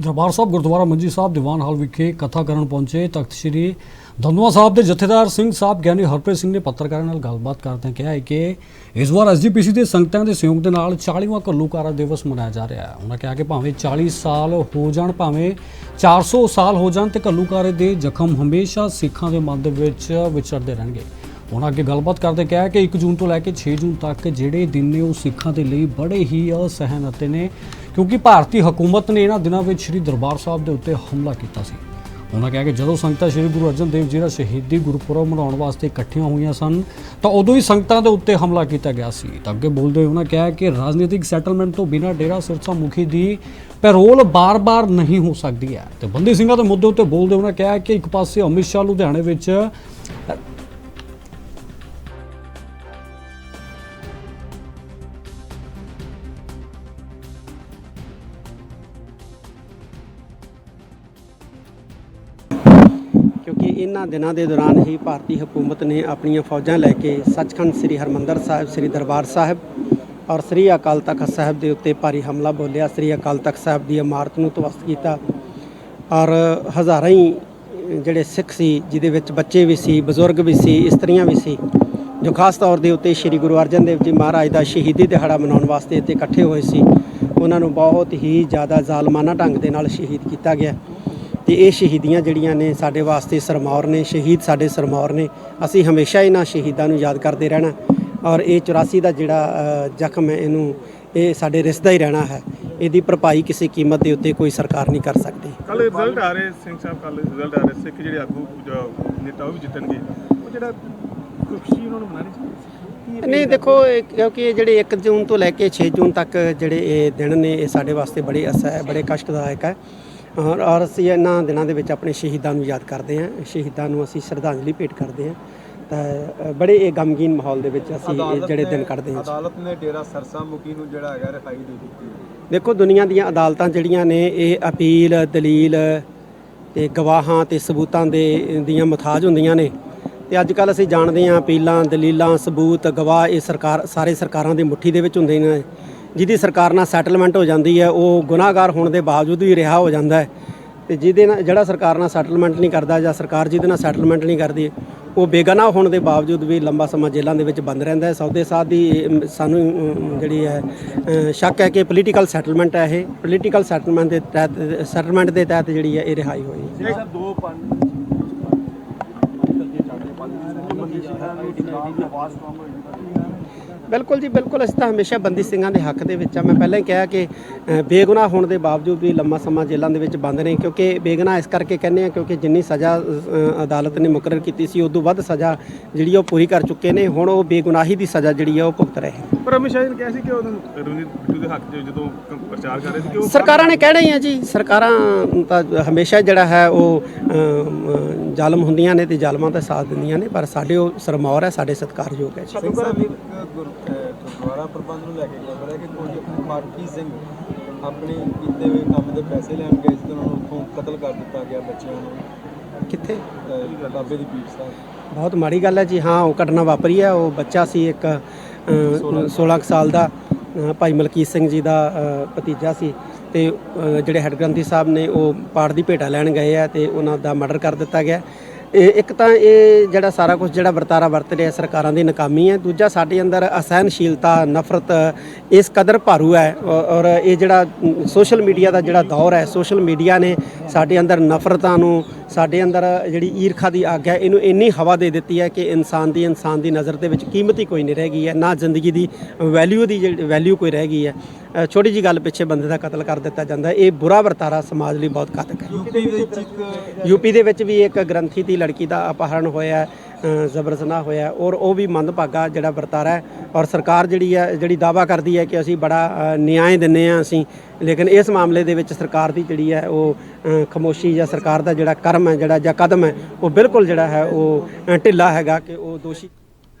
ਦਰਬਾਰ ਸਾਹਿਬ, ਗੁਰਦੁਆਰਾ ਮੰਜੀ ਸਾਹਿਬ, ਦੀਵਾਨ ਹਾਲ ਵਿਖੇ ਕਥਾ ਕਰਨ ਪਹੁੰਚੇ ਤਖਤ ਸ੍ਰੀ ਦੰਦਵਾ ਸਾਹਿਬ ਦੇ ਜਥੇਦਾਰ ਸਿੰਘ ਸਾਹਿਬ, ਗਿਆਨੀ ਹਰਪ੍ਰੀਤ ਸਿੰਘ ਨੇ ਪੱਤਰਕਾਰਾਂ ਨਾਲ ਗੱਲਬਾਤ ਕਰਦਿਆਂ ਕਿਹਾ ਹੈ ਕਿ ਇਸ ਵਾਰ ਐਸਜੀਪੀਸੀ ਦੇ ਸੰਗਤਾਂ ਦੇ ਸਹਿਯੋਗ ਦੇ ਨਾਲ 40ਵਾਂ ਘੱਲੂਕਾਰਾ ਦਿਵਸ ਮਨਾਇਆ ਜਾ ਰਿਹਾ ਹੈ। ਉਹਨਾਂ ਕਿਹਾ ਕਿ ਭਾਵੇਂ 40 ਸਾਲ ਹੋ ਜਾਣ, ਭਾਵੇਂ 400 ਸਾਲ ਹੋ ਜਾਣ ਤੇ ਘੱਲੂਕਾਰੇ ਦੇ ਜ਼ਖਮ ਹਮੇਸ਼ਾ ਸਿੱਖਾਂ ਦੇ ਮਨ ਦੇ ਵਿੱਚ ਵਿਚਰਦੇ ਰਹਿਣਗੇ। ਉਹਨਾਂ ਅੱਗੇ ਗੱਲਬਾਤ ਕਰਦੇ ਕਿਹਾ ਕਿ 1 ਜੂਨ ਤੋਂ ਲੈ ਕੇ 6 ਜੂਨ ਤੱਕ ਜਿਹੜੇ ਦਿਨ ਨੇ ਉਹ ਸਿੱਖਾਂ ਦੇ ਲਈ ਬੜੇ ਹੀ ਅਸਹਿਨ ਅਤੇ ਨੇ, ਕਿਉਂਕਿ ਭਾਰਤੀ ਹਕੂਮਤ ਨੇ ਇਹਨਾਂ ਦਿਨਾਂ ਵਿੱਚ ਸ੍ਰੀ ਦਰਬਾਰ ਸਾਹਿਬ ਦੇ ਉੱਤੇ ਹਮਲਾ ਕੀਤਾ ਸੀ। ਉਹਨਾਂ ਕਿਹਾ ਕਿ ਜਦੋਂ ਸੰਗਤਾਂ ਸ੍ਰੀ ਗੁਰੂ ਅਰਜਨ ਦੇਵ ਜੀ ਦਾ ਸ਼ਹੀਦੀ ਗੁਰਪੁਰਬ ਮਨਾਉਣ ਵਾਸਤੇ ਇਕੱਠੀਆਂ ਹੋਈਆਂ ਸਨ, ਤਾਂ ਉਦੋਂ ਹੀ ਸੰਗਤਾਂ ਦੇ ਉੱਤੇ ਹਮਲਾ ਕੀਤਾ ਗਿਆ ਸੀ। ਤਾਂ ਅੱਗੇ ਬੋਲਦੇ ਹੋਏ ਉਹਨਾਂ ਕਿਹਾ ਕਿ ਰਾਜਨੀਤਿਕ ਸੈਟਲਮੈਂਟ ਤੋਂ ਬਿਨਾਂ ਡੇਰਾ ਸਿਰਸਾ ਮੁਖੀ ਦੀ ਪੈਰੋਲ ਬਾਰ-ਬਾਰ ਨਹੀਂ ਹੋ ਸਕਦੀ ਹੈ। ਤੇ ਬੰਦੀ ਸਿੰਘਾਂ ਦੇ ਮੁੱਦੇ ਉੱਤੇ ਬੋਲਦੇ ਉਹਨਾਂ ਕਿਹਾ ਕਿ ਇੱਕ ਪਾਸੇ ਅਮਿਤ ਸ਼ਾਹ ਲੁਧਿਆਣੇ ਵਿੱਚ ਕਿਉਂਕਿ ਇਹਨਾਂ ਦਿਨਾਂ ਦੇ ਦੌਰਾਨ ਹੀ ਭਾਰਤੀ ਹਕੂਮਤ ਨੇ ਆਪਣੀਆਂ ਫੌਜਾਂ ਲੈ ਕੇ ਸੱਚਖੰਡ ਸ੍ਰੀ ਹਰਮੰਦਰ ਸਾਹਿਬ, ਸ੍ਰੀ ਦਰਬਾਰ ਸਾਹਿਬ ਔਰ ਸ੍ਰੀ ਅਕਾਲ ਤਖਤ ਸਾਹਿਬ ਦੇ ਉੱਤੇ ਭਾਰੀ ਹਮਲਾ ਬੋਲਿਆ। ਸ੍ਰੀ ਅਕਾਲ ਤਖਤ ਸਾਹਿਬ ਦੀ ਇਮਾਰਤ ਨੂੰ ਤਵਸਤ ਕੀਤਾ ਔਰ ਹਜ਼ਾਰਾਂ ਹੀ ਜਿਹੜੇ ਸਿੱਖ ਸੀ, ਜਿਹਦੇ ਵਿੱਚ ਬੱਚੇ ਵੀ ਸੀ, ਬਜ਼ੁਰਗ ਵੀ ਸੀ, ਇਸਤਰੀਆਂ ਵੀ ਸੀ, ਜੋ ਖਾਸ ਤੌਰ ਦੇ ਉੱਤੇ ਸ੍ਰੀ ਗੁਰੂ ਅਰਜਨ ਦੇਵ ਜੀ ਮਹਾਰਾਜ ਦਾ ਸ਼ਹੀਦੀ ਦਿਹਾੜਾ ਮਨਾਉਣ ਵਾਸਤੇ ਇੱਥੇ ਇਕੱਠੇ ਹੋਏ ਸੀ, ਉਹਨਾਂ ਨੂੰ ਬਹੁਤ ਹੀ ਜ਼ਿਆਦਾ ਜ਼ਾਲਮਾਨਾ ਢੰਗ ਦੇ ਨਾਲ ਸ਼ਹੀਦ ਕੀਤਾ ਗਿਆ। ਤੇ ਇਹ ਸ਼ਹੀਦੀਆਂ ਜਿਹੜੀਆਂ ਨੇ ਸਾਡੇ ਵਾਸਤੇ ਸਰਮੌਰ ਨੇ ਸ਼ਹੀਦ ਸਾਡੇ ਸਰਮੌਰ ਨੇ ਅਸੀਂ ਹਮੇਸ਼ਾ ਇਹਨਾਂ ਸ਼ਹੀਦਾਂ ਨੂੰ ਯਾਦ ਕਰਦੇ ਰਹਿਣਾ ਔਰ ਇਹ 84 ਦਾ ਜਿਹੜਾ ਜ਼ਖਮ ਹੈ ਇਹਨੂੰ ਇਹ ਸਾਡੇ ਰਿਸਦਾ ਹੀ ਰਹਿਣਾ ਹੈ। ਇਹਦੀ ਭਰਪਾਈ ਕਿਸੇ ਕੀਮਤ ਦੇ ਉੱਤੇ ਕੋਈ ਸਰਕਾਰ ਨਹੀਂ ਕਰ ਸਕਦੀ। ਕੱਲ ਰਿਜ਼ਲਟ ਆ ਰਹੇ ਸਿੰਘ ਸਾਹਿਬ ਕੱਲ ਰਿਜ਼ਲਟ ਆ ਰਹੇ ਸਿੱਖ ਜਿਹੜੇ ਆਗੂ ਨੇਤਾ ਉਹ ਵੀ ਜਿੱਤਣਗੇ। ਉਹ ਜਿਹੜਾ ਖੁਸ਼ੀ ਉਹਨਾਂ ਨੂੰ ਮਨਾਣੀ ਚਾਹੀਦੀ ਨਹੀਂ ਦੇਖੋ ਕਿਉਂਕਿ ਇਹ ਜਿਹੜੇ 1 ਜੂਨ ਤੋਂ ਲੈ ਕੇ 6 ਜੂਨ ਤੱਕ ਜਿਹੜੇ ਇਹ ਦਿਨ ਨੇ ਇਹ ਸਾਡੇ ਵਾਸਤੇ ਬੜੇ ਅਸਹ ਹੈ ਬੜੇ ਕਸ਼ਟਦਾਇਕ ਹੈ। ਔਰ ਅਸੀਂ ਇਹਨਾਂ ਦਿਨਾਂ ਦੇ ਵਿੱਚ ਆਪਣੇ ਸ਼ਹੀਦਾਂ ਨੂੰ ਯਾਦ ਕਰਦੇ ਹਾਂ। ਸ਼ਹੀਦਾਂ ਨੂੰ ਅਸੀਂ ਸ਼ਰਧਾਂਜਲੀ ਭੇਟ ਕਰਦੇ ਹਾਂ। ਤਾਂ ਬੜੇ ਇਹ ਗਮਗੀਨ ਮਾਹੌਲ ਦੇ ਵਿੱਚ ਅਸੀਂ ਇਹ ਜਿਹੜੇ ਦਿਨ ਕੱਢਦੇ ਹਾਂ। ਅਦਾਲਤ ਨੇ ਡੇਰਾ ਸਰਸਾ ਮੁਖੀ ਨੂੰ ਜਿਹੜਾ ਹੈਗਾ ਰਿਹਾਈ ਦੇ ਦਿੱਤੀ। ਦੇਖੋ ਦੁਨੀਆ ਦੀਆਂ ਅਦਾਲਤਾਂ ਜਿਹੜੀਆਂ ਨੇ ਇਹ ਅਪੀਲ ਦਲੀਲ ਤੇ ਗਵਾਹਾਂ ਤੇ ਸਬੂਤਾਂ ਦੇ ਦੀਆਂ ਮੁਤਾਜ ਹੁੰਦੀਆਂ ਨੇ। ਤੇ ਅੱਜ ਕੱਲ ਅਸੀਂ ਜਾਣਦੇ ਹਾਂ ਅਪੀਲਾਂ ਦਲੀਲਾਂ ਸਬੂਤ ਗਵਾਹ ਇਹ ਸਰਕਾਰ ਸਾਰੇ ਸਰਕਾਰਾਂ ਦੀ ਮੁੱਠੀ ਦੇ ਵਿੱਚ ਹੁੰਦੇ ਨੇ। ਜਿਹਦੀ ਸਰਕਾਰ ਨਾਲ ਸੈਟਲਮੈਂਟ ਹੋ ਜਾਂਦੀ ਹੈ, ਉਹ ਗੁਨਾਹਗਾਰ ਹੋਣ ਦੇ ਬਾਵਜੂਦ ਵੀ ਰਿਹਾ ਹੋ ਜਾਂਦਾ ਹੈ। ਤੇ ਜਿਹਦੇ ਨਾਲ, ਜਿਹੜਾ ਸਰਕਾਰ ਨਾਲ ਸੈਟਲਮੈਂਟ ਨਹੀਂ ਕਰਦਾ ਜਾਂ ਸਰਕਾਰ ਜਿਹਦੇ ਨਾਲ ਸੈਟਲਮੈਂਟ ਨਹੀਂ ਕਰਦੀ, ਉਹ ਬੇਗਨਾਹ ਹੋਣ ਦੇ ਬਾਵਜੂਦ ਵੀ ਲੰਬਾ ਸਮਾਂ ਜੇਲ੍ਹਾਂ ਦੇ ਵਿੱਚ ਬੰਦ ਰਹਿੰਦਾ ਹੈ। ਸੌਦੇ ਸਾਧ ਦੀ ਸਾਨੂੰ ਜਿਹੜੀ ਹੈ ਸ਼ੱਕ ਹੈ ਕਿ ਪੋਲੀਟੀਕਲ ਸੈਟਲਮੈਂਟ ਹੈ ਇਹ। ਪੋਲੀਟੀਕਲ ਸੈਟਲਮੈਂਟ ਦੇ ਤਹਿਤ ਸੈਟਲਮੈਂਟ ਦੇ ਤਹਿਤ ਜਿਹੜੀ ਹੈ, ਇਹ ਰਿਹਾਈ ਹੋਈ ਹੈ। ਸਿੰਘ ਦੋ ਪੰਜ ਬਿਲਕੁਲ ਜੀ ਬਿਲਕੁਲ। ਅਸੀਂ ਤਾਂ ਹਮੇਸ਼ਾ ਬੰਦੀ ਸਿੰਘਾਂ ਦੇ ਹੱਕ ਦੇ ਵਿੱਚ ਆ। ਮੈਂ ਪਹਿਲਾਂ ਹੀ ਕਿਹਾ ਕਿ ਬੇਗੁਨਾਹ ਹੋਣ ਦੇ ਬਾਵਜੂਦ ਵੀ ਲੰਮਾ ਸਮਾਂ ਜੇਲ੍ਹਾਂ ਦੇ ਵਿੱਚ ਬੰਦ ਨੇ ਕਿਉਂਕਿ ਬੇਗੁਨਾਹ ਇਸ ਕਰਕੇ ਕਹਿੰਦੇ ਆ ਕਿਉਂਕਿ ਜਿੰਨੀ ਸਜ਼ਾ ਅਦਾਲਤ ਨੇ ਮੁਕਰਰ ਕੀਤੀ ਸੀ ਉਸ ਤੋਂ ਵੱਧ ਸਜ਼ਾ ਜਿਹੜੀ ਉਹ ਪੂਰੀ ਕਰ ਚੁੱਕੇ ਨੇ। ਹੁਣ ਉਹ ਬੇਗੁਨਾਹੀ ਦੀ ਸਜ਼ਾ ਜਿਹੜੀ ਆ ਉਹ ਭੁਗਤ ਰਹੇ ਪਰ ਅਮਿਤ ਸ਼ਾਹ ਜੀ ਨੇ ਕਿਹਾ ਸੀ ਕਿ ਉਹ ਰਵਨੀਤ ਬਿੱਟੂ ਦੇ ਹੱਕ 'ਚ ਜਦੋਂ ਪ੍ਰਚਾਰ ਕਰ ਰਹੇ ਸੀ ਕਿ ਉਹ ਸਰਕਾਰਾਂ ਨੇ ਕਹਿਣਾ ਹੀ ਆ ਜੀ। ਸਰਕਾਰਾਂ ਤਾਂ ਹਮੇਸ਼ਾ ਜਿਹੜਾ ਹੈ ਉਹ ਜ਼ਾਲਮ ਹੁੰਦੀਆਂ ਨੇ ਤੇ ਜ਼ਾਲਮਾਂ ਦਾ ਸਾਥ ਦਿੰਦੀਆਂ ਨੇ ਪਰ ਸਾਡੇ ਉਹ ਸਰਮੌਰ ਹੈ ਸਾਡੇ ਸਤਿਕਾਰਯੋਗ ਹੈ ਜੀ। ਸਿੰਘ ਸਾਹਿਬ ਗੁਰਦੁਆਰਾ ਪ੍ਰਬੰਧ ਨੂੰ ਲੈ ਕੇ ਖਬਰ ਹੈ ਕਿ ਕੁਝ ਪਾਠੀ ਸਿੰਘ ਆਪਣੇ ਕੀਤੇ ਹੋਏ ਕੰਮ ਦੇ ਪੈਸੇ ਲੈਣ ਗਏ ਸੀ ਤੇ ਉਹਨਾਂ ਨੂੰ ਉੱਥੋਂ ਕਤਲ ਕਰ ਦਿੱਤਾ ਗਿਆ ਬੱਚਿਆਂ ਨੂੰ। ਕਿੱਥੇ? ਬਾਬੇ ਦੀ ਪੀਠ ਸਾਹਿਬ। ਬਹੁਤ ਮਾੜੀ ਗੱਲ ਹੈ ਜੀ। ਹਾਂ ਉਹ ਘਟਨਾ ਵਾਪਰੀ ਹੈ। ਉਹ ਬੱਚਾ ਸੀ ਇੱਕ ਅ, 16 ਕੁ ਸਾਲ ਦਾ ਭਾਈ ਮਲਕੀਤ ਸਿੰਘ ਜੀ ਦਾ ਭਤੀਜਾ ਸੀ ਤੇ ਜਿਹੜੇ ਹੈੱਡ ਗ੍ਰੰਥੀ ਸਾਹਿਬ ਨੇ ਉਹ ਪਾਠ ਦੀ ਭੇਟਾ ਲੈਣ ਗਏ ਆ ਤੇ ਉਹਨਾਂ ਦਾ ਮਰਡਰ ਕਰ ਦਿੱਤਾ ਗਿਆ। ਇਹ ਇੱਕ ਤਾਂ ਇਹ ਜਿਹੜਾ ਸਾਰਾ ਕੁਝ ਜਿਹੜਾ ਵਰਤਾਰਾ ਵਰਤ ਰਿਹਾ ਸਰਕਾਰਾਂ ਦੀ ਨਾਕਾਮੀ ਹੈ, ਦੂਜਾ ਸਾਡੇ ਅੰਦਰ ਅਸਹਿਣਸ਼ੀਲਤਾ, ਨਫ਼ਰਤ ਇਸ ਕਦਰ ਭਾਰੂ ਹੈ ਔਰ ਇਹ ਜਿਹੜਾ ਸੋਸ਼ਲ ਮੀਡੀਆ ਦਾ ਜਿਹੜਾ ਦੌਰ ਹੈ, ਸੋਸ਼ਲ ਮੀਡੀਆ ਨੇ ਸਾਡੇ ਅੰਦਰ ਨਫ਼ਰਤਾਂ ਨੂੰ, ਸਾਡੇ ਅੰਦਰ ਜਿਹੜੀ ਈਰਖਾ ਦੀ ਅੱਗ ਹੈ, ਇਹਨੂੰ ਇੰਨੀ ਹਵਾ ਦੇ ਦਿੱਤੀ ਹੈ ਕਿ ਇਨਸਾਨ ਦੀ ਇਨਸਾਨ ਦੀ ਨਜ਼ਰ ਦੇ ਵਿੱਚ ਕੀਮਤ ਹੀ ਕੋਈ ਨਹੀਂ ਰਹਿ ਗਈ ਹੈ, ਨਾ ਜ਼ਿੰਦਗੀ ਦੀ ਵੈਲਿਊ ਦੀ ਜਿਹੜੀ ਵੈਲਿਊ ਕੋਈ ਰਹਿ ਗਈ ਹੈ। ਛੋਟੀ ਜੀ ਗੱਲ ਪਿੱਛੇ ਬੰਦੇ ਦਾ ਕਤਲ ਕਰ ਦਿੱਤਾ ਜਾਂਦਾ ਇਹ ਬੁਰਾ ਵਰਤਾਰਾ ਸਮਾਜ ਲਈ ਬਹੁਤ ਘਾਤਕ ਹੈ। ਯੂਪੀ ਦੇ ਵਿੱਚ ਵੀ ਇੱਕ ਗ੍ਰੰਥੀ ਦੀ ਲੜਕੀ ਦਾ ਅਪਹਰਣ ਹੋਇਆ ਹੈ, ਅ, ਜ਼ਬਰ ਜ਼ਨਾਹ ਹੋਇਆ ਔਰ ਉਹ ਵੀ ਮੰਦਭਾਗਾ ਜਿਹੜਾ ਵਰਤਾਰਾ ਹੈ ਔਰ ਸਰਕਾਰ ਜਿਹੜੀ ਹੈ ਜਿਹੜੀ ਦਾਵਾ ਕਰਦੀ ਹੈ ਕਿ ਅਸੀਂ ਬੜਾ ਨਿਆਂ ਦਿੰਨੇ ਆ ਅਸੀਂ। ਲੇਕਿਨ ਇਸ ਮਾਮਲੇ ਦੇ ਵਿੱਚ ਸਰਕਾਰ ਦੀ ਜਿਹੜੀ ਹੈ ਉਹ ਖਾਮੋਸ਼ੀ ਜਾਂ ਸਰਕਾਰ ਦਾ ਜਿਹੜਾ ਕਰਮ ਹੈ ਜਿਹੜਾ ਜਾਂ ਕਦਮ ਹੈ ਉਹ ਬਿਲਕੁਲ ਜਿਹੜਾ ਹੈ ਉਹ ਢਿੱਲਾ ਹੈਗਾ ਕਿ ਉਹ ਦੋਸ਼ੀ